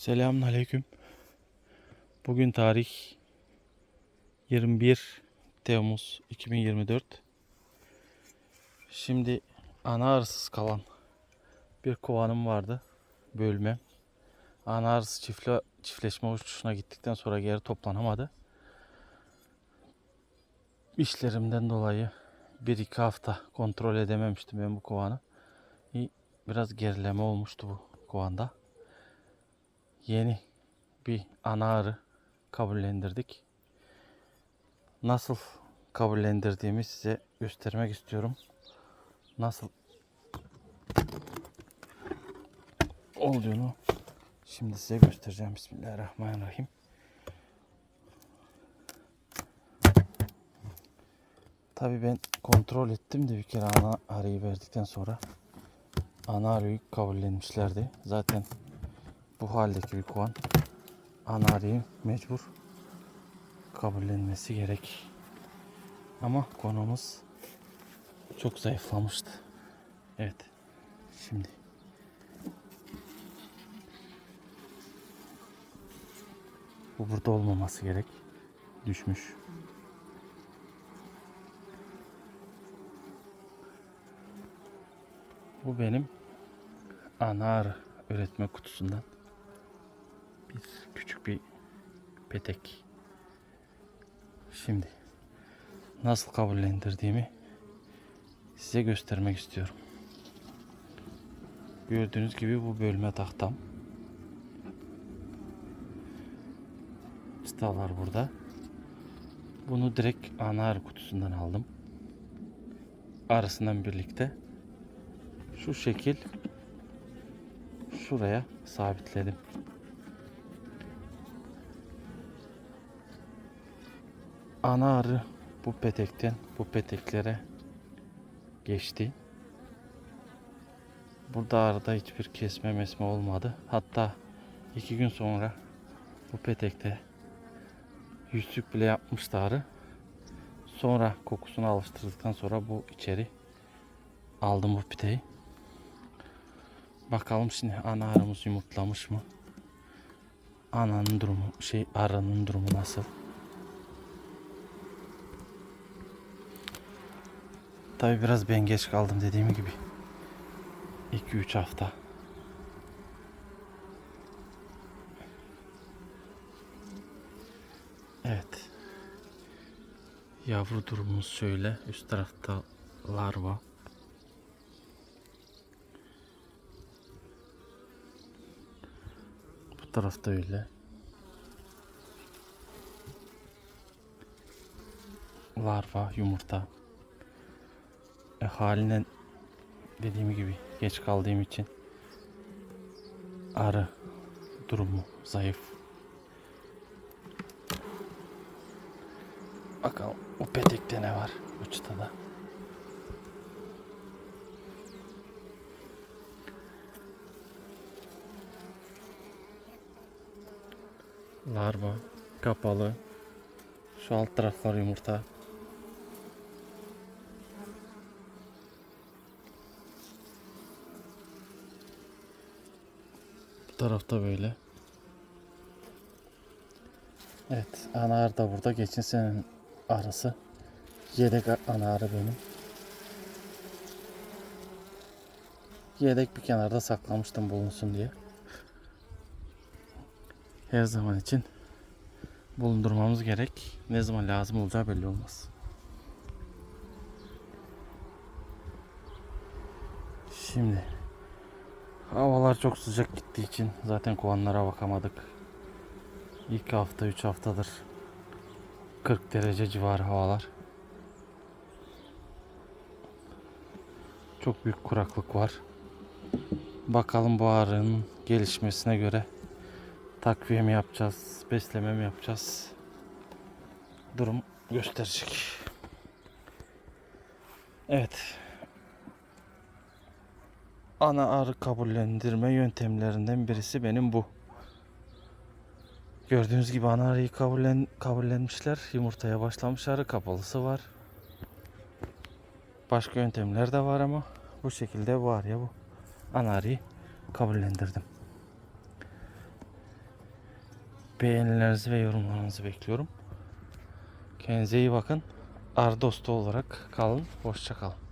Selamünaleyküm. Bugün tarih 21 Temmuz 2024. Şimdi ana arısız kalan bir kovanım vardı. Bölmem. Ana arısı çiftle, çiftleşme uçuşuna gittikten sonra geri toplanamadı. İşlerimden dolayı bir iki hafta kontrol edememiştim ben bu kovanı. Biraz gerileme olmuştu bu kovanda yeni bir ana arı kabullendirdik. Nasıl kabullendirdiğimi size göstermek istiyorum. Nasıl olduğunu şimdi size göstereceğim. Bismillahirrahmanirrahim. Tabii ben kontrol ettim de bir kere ana arıyı verdikten sonra ana arıyı kabullenmişlerdi. Zaten bu haldeki bir kovan ana arıyı mecbur kabullenmesi gerek. Ama konumuz çok zayıflamıştı. Evet. Şimdi bu burada olmaması gerek. Düşmüş. Bu benim ana arı üretme kutusundan bir küçük bir petek. Şimdi nasıl kabullendirdiğimi size göstermek istiyorum. Gördüğünüz gibi bu bölme tahtam. Çıtalar burada. Bunu direkt ana arı kutusundan aldım. Arasından birlikte şu şekil şuraya sabitledim. Ana arı bu petekten bu peteklere geçti. Burada arada hiçbir kesme mesme olmadı. Hatta iki gün sonra bu petekte yüzlük bile yapmıştı arı. Sonra kokusunu alıştırdıktan sonra bu içeri aldım bu piteyi. Bakalım şimdi ana arımız yumurtlamış mı? Ananın durumu, şey arının durumu nasıl? Tabi biraz ben geç kaldım dediğim gibi. 2-3 hafta. Evet. Yavru durumumuz şöyle. Üst tarafta larva. Bu tarafta öyle. Larva, yumurta. E, halinden dediğim gibi geç kaldığım için arı durumu zayıf. Bakalım o petekte ne var bu çıtada. Larva kapalı. Şu alt taraflar yumurta. Tarafta böyle. Evet, ana arı da burada. Geçen senenin arısı. Yedek ana arı benim. Yedek bir kenarda saklamıştım bulunsun diye. Her zaman için bulundurmamız gerek. Ne zaman lazım olacağı belli olmaz. Şimdi Havalar çok sıcak gittiği için zaten kovanlara bakamadık. İlk hafta 3 haftadır 40 derece civarı havalar. Çok büyük kuraklık var. Bakalım bu arının gelişmesine göre takviye mi yapacağız, besleme mi yapacağız? Durum gösterecek. Evet, ana arı kabullendirme yöntemlerinden birisi benim bu. Gördüğünüz gibi ana arıyı kabullen, kabullenmişler. Yumurtaya başlamış arı kapalısı var. Başka yöntemler de var ama bu şekilde var ya bu. Ana arıyı kabullendirdim. Beğenilerinizi ve yorumlarınızı bekliyorum. Kendinize iyi bakın. Ardosta olarak kalın. Hoşça kalın.